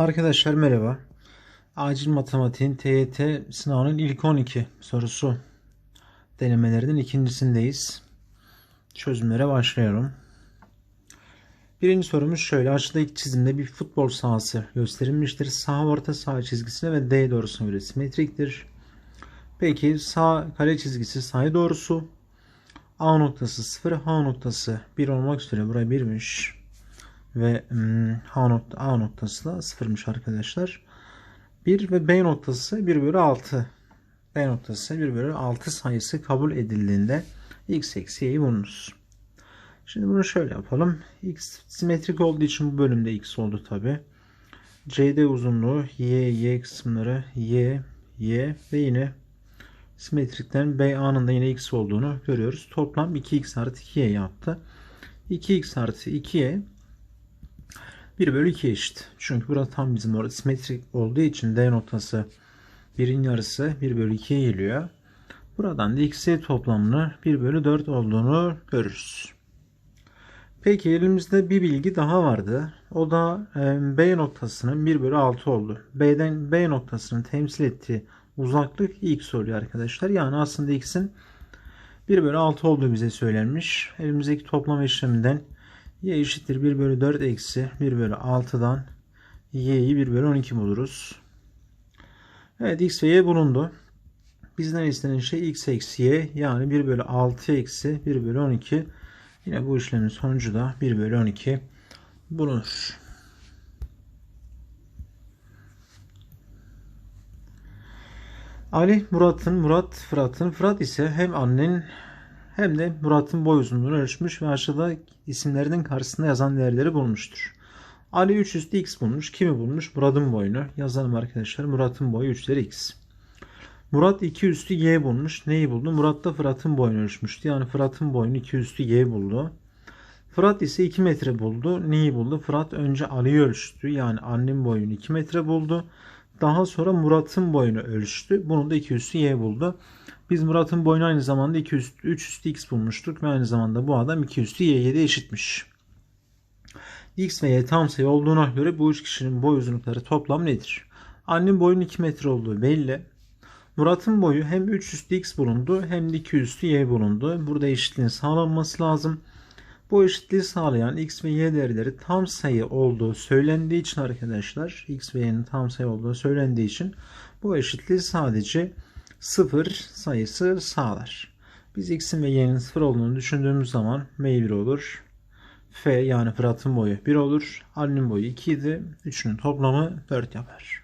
Arkadaşlar merhaba. Acil matematiğin TYT sınavının ilk 12 sorusu denemelerinin ikincisindeyiz. Çözümlere başlıyorum. Birinci sorumuz şöyle. Aşağıdaki çizimde bir futbol sahası gösterilmiştir. Sağ orta saha çizgisine ve D doğrusuna göre simetriktir. Peki sağ kare çizgisi sayı doğrusu. A noktası 0, H noktası 1 olmak üzere buraya 1'miş ve hmm, H nokta, A noktası da sıfırmış arkadaşlar. 1 ve B noktası 1 bölü 6. B noktası 1 bölü 6 sayısı kabul edildiğinde x eksi y'yi bulunuz. Şimdi bunu şöyle yapalım. x simetrik olduğu için bu bölümde x oldu tabi. CD uzunluğu y, y kısımları y, y ve yine simetrikten BA'nın da yine x olduğunu görüyoruz. Toplam 2x artı 2y yaptı. 2x artı 2y 1 bölü 2 eşit. Çünkü burada tam bizim orada simetrik olduğu için D noktası 1'in yarısı 1 bölü 2'ye geliyor. Buradan da x'e toplamını 1 bölü 4 olduğunu görürüz. Peki elimizde bir bilgi daha vardı. O da e, B noktasının 1 bölü 6 oldu. B'den B noktasının temsil ettiği uzaklık x oluyor arkadaşlar. Yani aslında x'in 1 bölü 6 olduğu bize söylenmiş. Elimizdeki toplam işleminden y eşittir 1 bölü 4 eksi 1 bölü 6'dan y'yi 1 bölü 12 buluruz. Evet x ve y bulundu. Bizden istenen şey x eksi y yani 1 bölü 6 eksi 1 bölü 12. Yine bu işlemin sonucu da 1 bölü 12 bulunur. Ali Murat'ın, Murat Fırat'ın, Fırat ise hem annenin hem de Murat'ın boy uzunluğunu ölçmüş ve aşağıda isimlerinin karşısında yazan değerleri bulmuştur. Ali 3 üstü x bulmuş. Kimi bulmuş? Murat'ın boyunu. Yazalım arkadaşlar. Murat'ın boyu 3'leri x. Murat 2 üstü y bulmuş. Neyi buldu? Murat da Fırat'ın boyunu ölçmüştü. Yani Fırat'ın boyunu 2 üstü y buldu. Fırat ise 2 metre buldu. Neyi buldu? Fırat önce Ali'yi ölçtü. Yani annenin boyunu 2 metre buldu. Daha sonra Murat'ın boyunu ölçtü. Bunu da 2 üstü y buldu. Biz Murat'ın boyunu aynı zamanda 2 üstü, 3 üstü x bulmuştuk ve aynı zamanda bu adam 2 üstü y'ye eşitmiş. x ve y tam sayı olduğuna göre bu üç kişinin boy uzunlukları toplam nedir? Annenin boyunun 2 metre olduğu belli. Murat'ın boyu hem 3 üstü x bulundu hem de 2 üstü y bulundu. Burada eşitliğin sağlanması lazım. Bu eşitliği sağlayan x ve y değerleri tam sayı olduğu söylendiği için arkadaşlar x ve y'nin tam sayı olduğu söylendiği için bu eşitliği sadece 0 sayısı sağlar. Biz x'in ve y'nin 0 olduğunu düşündüğümüz zaman m1 olur. F yani Fırat'ın boyu 1 olur. Ali'nin boyu 2 idi. Üçünün toplamı 4 yapar.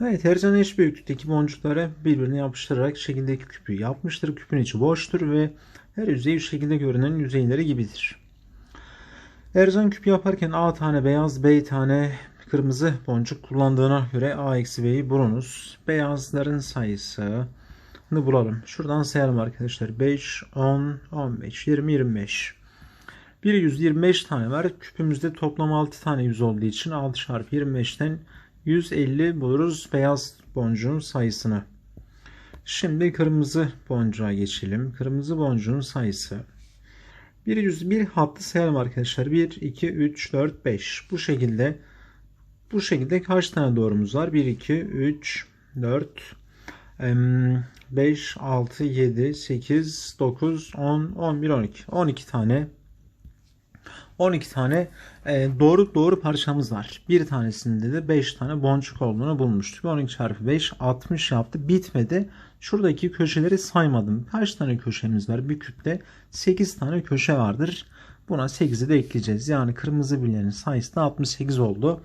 Evet Ercan eş büyüklükteki boncukları birbirine yapıştırarak şekildeki küpü yapmıştır. Küpün içi boştur ve her yüzey şekilde görünen yüzeyleri gibidir. Ercan küp yaparken A tane beyaz, B tane kırmızı boncuk kullandığına göre A eksi B'yi bulunuz. Beyazların sayısını bulalım. Şuradan sayalım arkadaşlar. 5, 10, 15, 20, 25. Bir 125 tane var. Küpümüzde toplam 6 tane yüz olduğu için 6 çarpı 25'ten 150 buluruz beyaz boncuğun sayısını. Şimdi kırmızı boncuğa geçelim. Kırmızı boncuğun sayısı. Bir yüz bir hattı sayalım arkadaşlar. 1, 2, 3, 4, 5. Bu şekilde bu şekilde kaç tane doğrumuz var? 1, 2, 3, 4, 5, 6, 7, 8, 9, 10, 11, 12. 12 tane 12 tane e, doğru doğru parçamız var. Bir tanesinde de 5 tane boncuk olduğunu bulmuştuk. 12 çarpı 5 60 yaptı. Bitmedi. Şuradaki köşeleri saymadım. Kaç tane köşemiz var? Bir küpte 8 tane köşe vardır. Buna 8'i de ekleyeceğiz. Yani kırmızı bilenin sayısı da 68 oldu.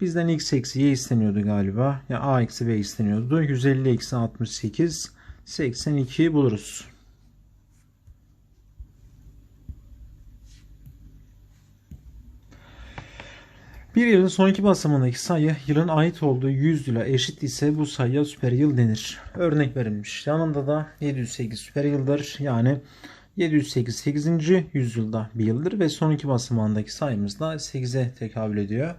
Bizden x eksi y isteniyordu galiba. Ya yani a eksi b isteniyordu. 150 eksi 68 82 buluruz. Bir yılın son iki basamağındaki sayı yılın ait olduğu 100 yıla eşit ise bu sayıya süper yıl denir. Örnek verilmiş. Yanında da 708 süper yıldır. Yani 708 8. yüzyılda bir yıldır ve son iki basamağındaki sayımız da 8'e tekabül ediyor.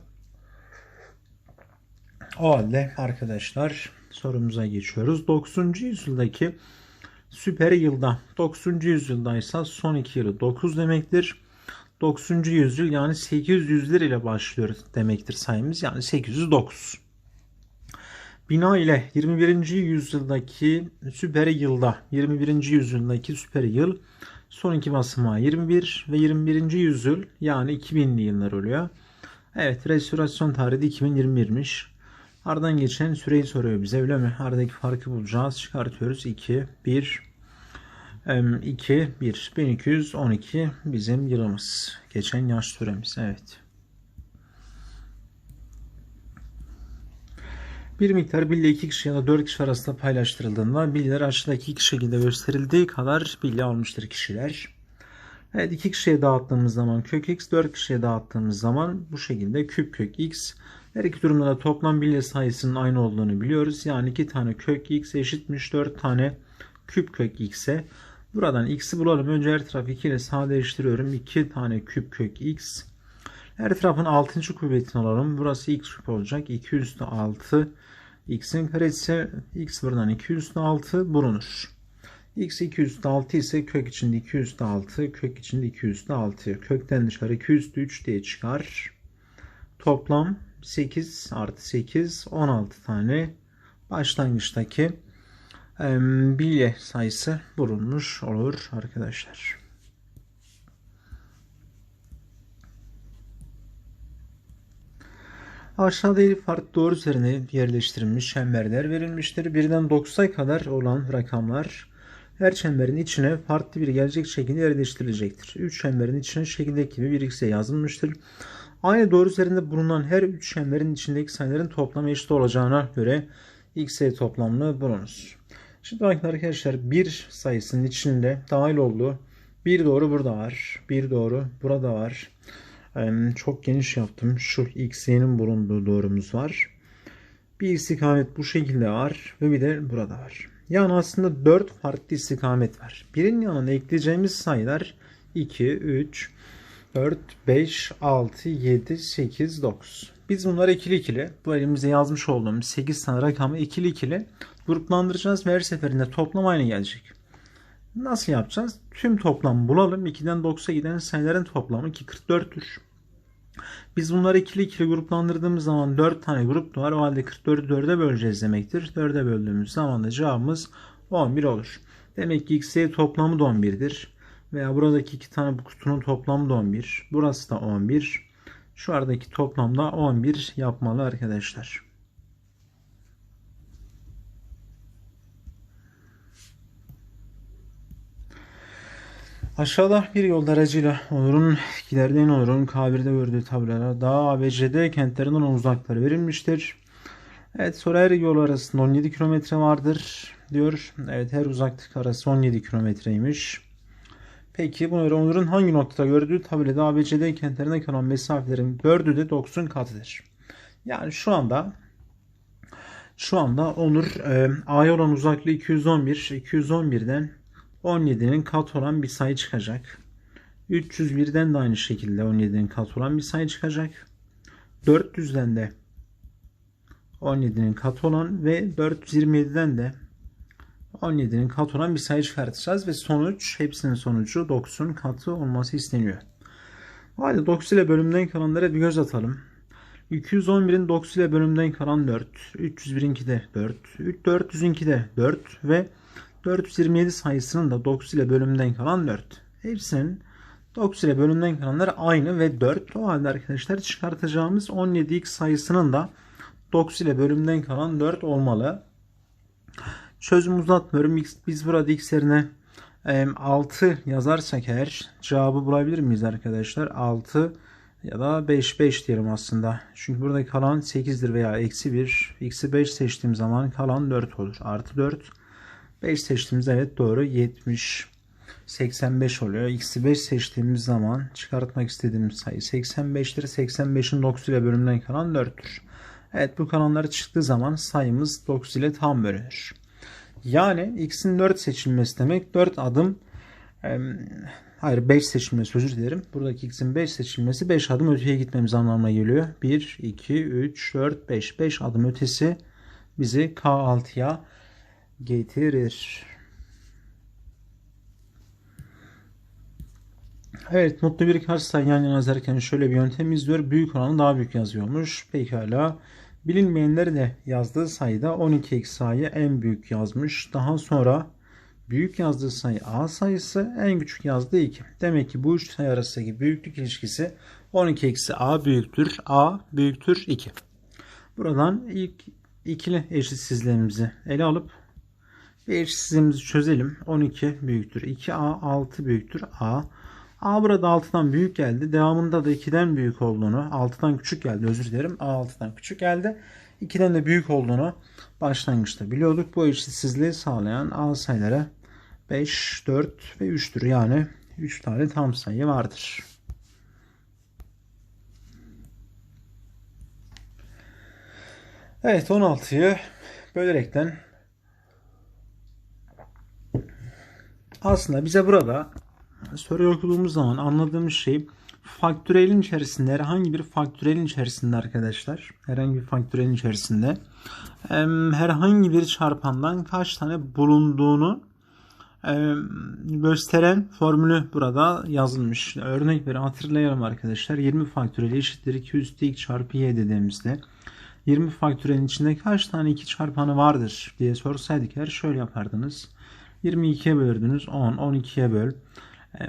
O halde arkadaşlar sorumuza geçiyoruz. 9. yüzyıldaki süper yılda 9. yüzyıldaysa son 2 yılı 9 demektir. 9. yüzyıl yani 800'ler ile başlıyor demektir sayımız. Yani 809. Bina ile 21. yüzyıldaki süper yılda 21. yüzyıldaki süper yıl son iki basamağı 21 ve 21. yüzyıl yani 2000'li yıllar oluyor. Evet restorasyon tarihi de 2021'miş. Aradan geçen süreyi soruyor bize öyle mi? Aradaki farkı bulacağız. Çıkartıyoruz. 2, 1, 2, 1. 1212 bizim yılımız. Geçen yaş süremiz. Evet. Bir miktar bilye iki kişi ya da dört kişi arasında paylaştırıldığında bilyeler aşağıdaki iki şekilde gösterildiği kadar bilye almıştır kişiler. Evet iki kişiye dağıttığımız zaman kök x, dört kişiye dağıttığımız zaman bu şekilde küp kök x. Her iki durumda da toplam bilye sayısının aynı olduğunu biliyoruz. Yani iki tane kök x eşitmiş dört tane küp kök x'e. Buradan x'i bulalım. Önce her tarafı 2 ile sadeleştiriyorum. 2 tane küp kök x. Her tarafın 6. kuvvetini alalım. Burası x küp olacak. 2 üstü 6 x'in karesi x buradan 2 üstü 6 bulunur. x 2 üstü 6 ise kök içinde 2 üstü 6 kök içinde 2 üstü 6 kökten dışarı 2 üstü 3 diye çıkar. Toplam 8 artı 8 16 tane başlangıçtaki bilye sayısı bulunmuş olur arkadaşlar. Aşağıda elif doğru üzerine yerleştirilmiş çemberler verilmiştir. Birden 9'a kadar olan rakamlar her çemberin içine farklı bir gelecek şekilde yerleştirilecektir. 3 çemberin içine şekildeki gibi bir x'e yazılmıştır. Aynı doğru üzerinde bulunan her 3 çemberin içindeki sayıların toplamı eşit olacağına göre x'e toplamını bulunuz. Şimdi bakın arkadaşlar bir sayısının içinde dahil olduğu bir doğru burada var. Bir doğru burada var. Çok geniş yaptım. Şu x'nin bulunduğu doğrumuz var. Bir istikamet bu şekilde var ve bir de burada var. Yani aslında 4 farklı istikamet var. Birinin yanına ekleyeceğimiz sayılar 2, 3, 4, 5, 6, 7, 8, 9. Biz bunları ikili ikili bu elimizde yazmış olduğumuz 8 tane rakamı ikili ikili gruplandıracağız ve her seferinde toplam aynı gelecek. Nasıl yapacağız? Tüm toplam bulalım. 2'den 9'a giden sayıların toplamı ki 44'tür. Biz bunları ikili ikili gruplandırdığımız zaman 4 tane grup var. O halde 44'ü 4'e böleceğiz demektir. 4'e böldüğümüz zaman da cevabımız 11 olur. Demek ki x'e toplamı da 11'dir. Veya buradaki iki tane bu kutunun toplamı da 11. Burası da 11. Şu aradaki toplamda 11 yapmalı arkadaşlar. Aşağıda bir yol aracıyla Onur'un ilerleyen Onur'un K1'de gördüğü tablolara dağ ABCD kentlerinden uzakları verilmiştir. Evet soru her yol arasında 17 kilometre vardır diyor. Evet her uzaklık arası 17 kilometreymiş. Peki bunu Onur'un hangi noktada gördüğü tabloda ABCD kentlerine kalan mesafelerin 4'ü de 9'un katıdır. Yani şu anda şu anda Onur e, A'ya olan uzaklığı 211. 211'den 17'nin kat olan bir sayı çıkacak. 301'den de aynı şekilde 17'nin kat olan bir sayı çıkacak. 400'den de 17'nin kat olan ve 427'den de 17'nin kat olan bir sayı çıkartacağız ve sonuç hepsinin sonucu 9'un katı olması isteniyor. Hadi 9 ile bölümden kalanlara bir göz atalım. 211'in 9 ile bölümden kalan 4, 301'inki de 4, 400'inki de 4 ve 427 sayısının da 9 ile bölümden kalan 4. Hepsinin 9 ile bölümden kalanları aynı ve 4. O halde arkadaşlar çıkartacağımız 17x sayısının da 9 ile bölümden kalan 4 olmalı. Çözüm uzatmıyorum. Biz burada x yerine 6 yazarsak eğer cevabı bulabilir miyiz arkadaşlar? 6 ya da 5 5 diyelim aslında. Çünkü burada kalan 8'dir veya eksi 1. X'i 5 seçtiğim zaman kalan 4 olur. Artı 4 5 seçtiğimiz evet doğru 70 85 oluyor. X'i 5 seçtiğimiz zaman çıkartmak istediğimiz sayı 85'tir. 85'in 9 ile bölümden kalan 4'tür. Evet bu kalanlar çıktığı zaman sayımız 9 ile tam bölünür. Yani x'in 4 seçilmesi demek 4 adım e, hayır 5 seçilmesi özür dilerim. Buradaki x'in 5 seçilmesi 5 adım öteye gitmemiz anlamına geliyor. 1, 2, 3, 4, 5. 5 adım ötesi bizi K6'ya getirir. Evet mutlu bir karşıdan yan yana yazarken şöyle bir yöntem izliyor. Büyük oranı daha büyük yazıyormuş. Pekala. Bilinmeyenleri de yazdığı sayıda 12 eksi sayı en büyük yazmış. Daha sonra büyük yazdığı sayı A sayısı en küçük yazdığı 2. Demek ki bu üç sayı arasındaki büyüklük ilişkisi 12 eksi A büyüktür. A büyüktür 2. Buradan ilk ikili eşitsizliğimizi ele alıp bir eşitsizliğimizi çözelim. 12 büyüktür 2A, 6 büyüktür A. A burada 6'dan büyük geldi. Devamında da 2'den büyük olduğunu, 6'dan küçük geldi özür dilerim. A 6'dan küçük geldi. 2'den de büyük olduğunu başlangıçta biliyorduk. Bu eşitsizliği sağlayan A sayıları 5, 4 ve 3'tür. Yani 3 tane tam sayı vardır. Evet 16'yı bölerekten aslında bize burada soru okuduğumuz zaman anladığımız şey faktörelin içerisinde herhangi bir faktörelin içerisinde arkadaşlar herhangi bir faktörelin içerisinde herhangi bir çarpandan kaç tane bulunduğunu gösteren formülü burada yazılmış. Örnek bir hatırlayalım arkadaşlar. 20 faktöreli eşittir 2 üstü 2 çarpı y dediğimizde 20 faktörelin içinde kaç tane 2 çarpanı vardır diye sorsaydık eğer şöyle yapardınız. 22'ye böldünüz 10, 12'ye böl.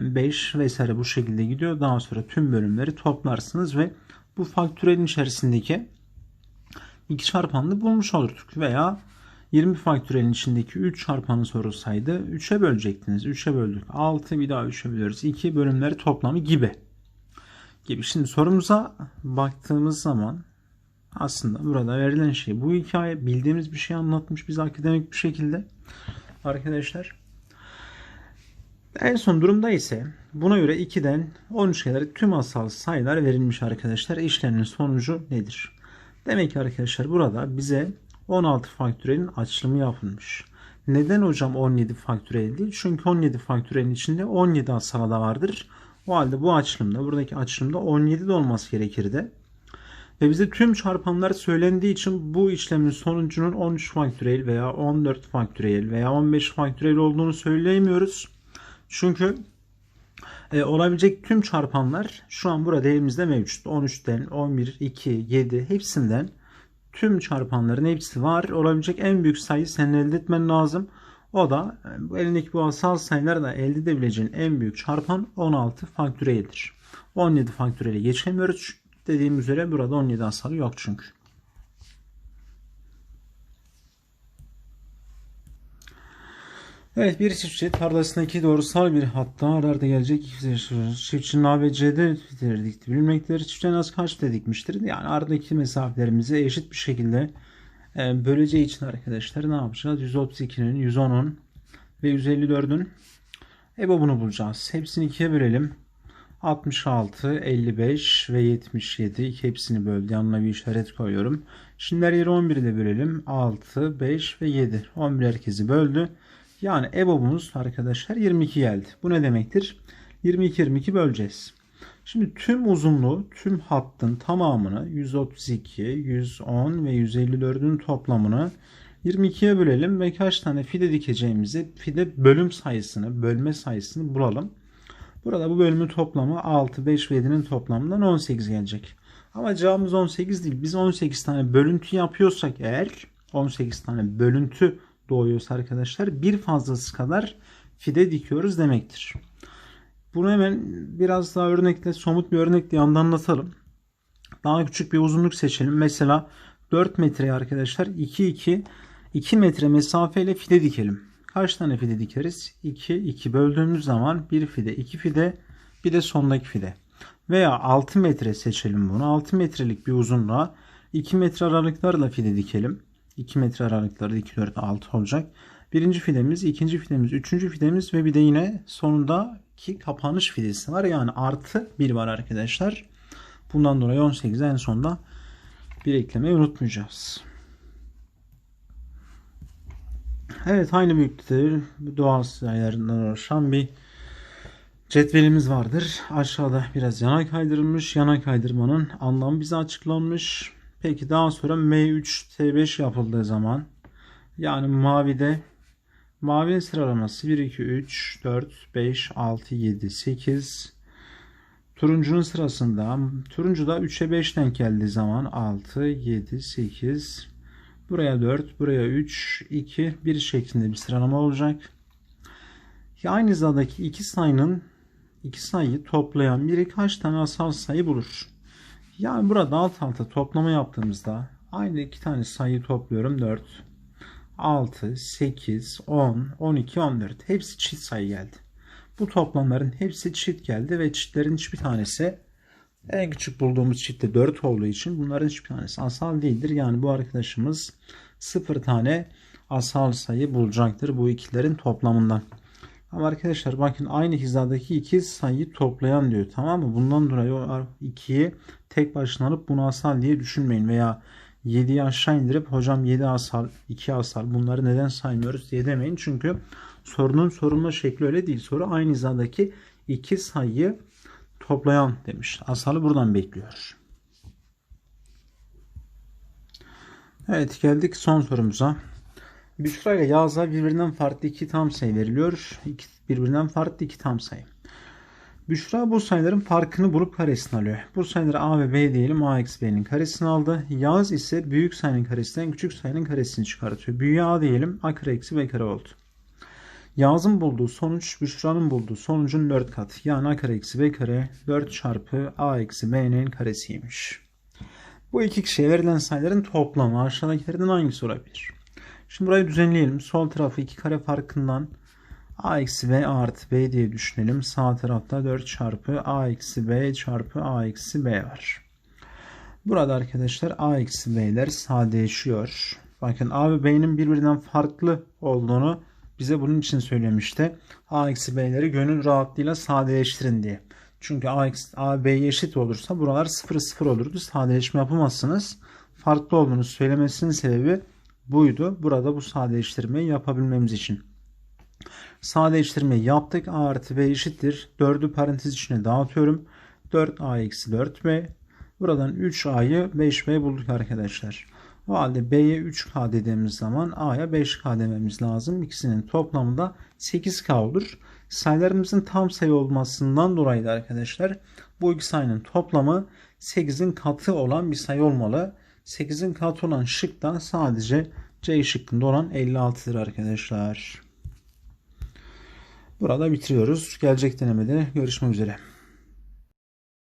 5 vesaire bu şekilde gidiyor. Daha sonra tüm bölümleri toplarsınız ve bu faktörelin içerisindeki iki çarpanını bulmuş olurduk. Veya 20 faktörelin içindeki 3 çarpanı sorulsaydı 3'e bölecektiniz. 3'e böldük. 6 bir daha 3'e bölüyoruz. 2 bölümleri toplamı gibi. Gibi. Şimdi sorumuza baktığımız zaman aslında burada verilen şey bu hikaye bildiğimiz bir şey anlatmış biz akademik bir şekilde. Arkadaşlar en son durumda ise buna göre 2'den 13'e kadar tüm asal sayılar verilmiş arkadaşlar. İşlemin sonucu nedir? Demek ki arkadaşlar burada bize 16 faktörelin açılımı yapılmış. Neden hocam 17 faktörel değil? Çünkü 17 faktörelin içinde 17 asal da vardır. O halde bu açılımda buradaki açılımda 17 de olması gerekirdi. Ve bize tüm çarpanlar söylendiği için bu işlemin sonucunun 13 faktörel veya 14 faktörel veya 15 faktörel olduğunu söyleyemiyoruz. Çünkü e, olabilecek tüm çarpanlar şu an burada elimizde mevcut. 13'ten 11, 2, 7 hepsinden tüm çarpanların hepsi var. Olabilecek en büyük sayı senin elde etmen lazım. O da e, bu elindeki bu asal sayılarla elde edebileceğin en büyük çarpan 16 faktöriyeldir. 17 faktöriyeli geçemiyoruz. Dediğim üzere burada 17 asalı yok çünkü. Evet bir çiftçi tarlasındaki doğrusal bir hatta ararda gelecek çiftçinin A ve C'de dikti bilinmektedir. Çiftçinin az kaç dikmiştir? Yani aradaki mesafelerimizi eşit bir şekilde e, böleceği için arkadaşlar ne yapacağız? 132'nin, 110'un ve 154'ün EBOB'unu bulacağız. Hepsini ikiye bölelim. 66, 55 ve 77 hepsini böldü. Yanına bir işaret koyuyorum. Şimdi her yeri 11 ile bölelim. 6, 5 ve 7. 11 herkesi böldü. Yani EBOB'umuz arkadaşlar 22 geldi. Bu ne demektir? 22 22 böleceğiz. Şimdi tüm uzunluğu, tüm hattın tamamını 132, 110 ve 154'ün toplamını 22'ye bölelim ve kaç tane fide dikeceğimizi fide bölüm sayısını, bölme sayısını bulalım. Burada bu bölümün toplamı 6, 5 ve 7'nin toplamından 18 gelecek. Ama cevabımız 18 değil. Biz 18 tane bölüntü yapıyorsak eğer 18 tane bölüntü doğuyorsa arkadaşlar bir fazlası kadar fide dikiyoruz demektir. Bunu hemen biraz daha örnekle somut bir örnekle yandan anlatalım. Daha küçük bir uzunluk seçelim. Mesela 4 metreye arkadaşlar 2 2 2 metre mesafeyle fide dikelim. Kaç tane fide dikeriz? 2 2 böldüğümüz zaman bir fide, 2 fide, bir de sondaki fide. Veya 6 metre seçelim bunu. 6 metrelik bir uzunluğa 2 metre aralıklarla fide dikelim. 2 metre aralıkları 2, 4, 6 olacak. Birinci fidemiz, ikinci fidemiz, üçüncü fidemiz ve bir de yine sonundaki kapanış fidesi var. Yani artı 1 var arkadaşlar. Bundan dolayı 18 en sonunda bir eklemeyi unutmayacağız. Evet aynı büyüklükte doğal sayılarından oluşan bir cetvelimiz vardır. Aşağıda biraz yana kaydırılmış. Yana kaydırmanın anlamı bize açıklanmış. Peki daha sonra M3 T5 yapıldığı zaman yani mavide mavinin sıralaması 1 2 3 4 5 6 7 8 Turuncunun sırasında turuncuda 3'e 5 denk geldiği zaman 6, 7, 8 buraya 4, buraya 3, 2, 1 şeklinde bir sıralama olacak. Aynı hizadaki iki sayının iki sayıyı toplayan biri kaç tane asal sayı bulur? Yani burada alt alta toplama yaptığımızda aynı iki tane sayıyı topluyorum 4, 6, 8, 10, 12, 14 hepsi çift sayı geldi. Bu toplamların hepsi çift geldi ve çiftlerin hiçbir tanesi en küçük bulduğumuz çiftte 4 olduğu için bunların hiçbir tanesi asal değildir. Yani bu arkadaşımız 0 tane asal sayı bulacaktır bu ikilerin toplamından. Ama arkadaşlar bakın aynı hizadaki iki sayıyı toplayan diyor. Tamam mı? Bundan dolayı o 2'yi tek başına alıp bunu asal diye düşünmeyin. Veya 7'yi aşağı indirip hocam 7 asal, 2 asal bunları neden saymıyoruz diye demeyin. Çünkü sorunun sorulma şekli öyle değil. Soru aynı hizadaki iki sayıyı toplayan demiş. Asalı buradan bekliyor. Evet geldik son sorumuza. Büşra ile Yağız'a birbirinden farklı iki tam sayı veriliyor. İki, birbirinden farklı iki tam sayı. Büşra bu sayıların farkını bulup karesini alıyor. Bu sayıları A ve B diyelim. A eksi B'nin karesini aldı. Yağız ise büyük sayının karesinden küçük sayının karesini çıkartıyor. Büyüğe A diyelim. A kare eksi B kare oldu. Yağız'ın bulduğu sonuç Büşra'nın bulduğu sonucun 4 katı. Yani A kare eksi B kare 4 çarpı A eksi B'nin karesiymiş. Bu iki kişiye verilen sayıların toplamı aşağıdakilerden hangisi olabilir? Şimdi burayı düzenleyelim. Sol tarafı 2 kare farkından a eksi b artı b diye düşünelim. Sağ tarafta 4 çarpı a eksi b çarpı a eksi b var. Burada arkadaşlar a eksi b'ler sadeleşiyor. Bakın a ve b'nin birbirinden farklı olduğunu bize bunun için söylemişti. a eksi b'leri gönül rahatlığıyla sadeleştirin diye. Çünkü a, eksi, a b'ye eşit olursa buralar 0 0 olurdu. Sadeleşme yapamazsınız. Farklı olduğunu söylemesinin sebebi buydu. Burada bu sadeleştirmeyi yapabilmemiz için. Sadeleştirmeyi yaptık. A artı B eşittir. 4'ü parantez içine dağıtıyorum. 4A eksi 4B. Buradan 3A'yı 5B bulduk arkadaşlar. O halde B'ye 3K dediğimiz zaman A'ya 5K dememiz lazım. İkisinin toplamı da 8K olur. Sayılarımızın tam sayı olmasından dolayı da arkadaşlar bu iki sayının toplamı 8'in katı olan bir sayı olmalı. 8'in katı olan şıktan sadece C şıkkında olan 56'dır arkadaşlar. Burada bitiriyoruz. Gelecek denemede görüşmek üzere.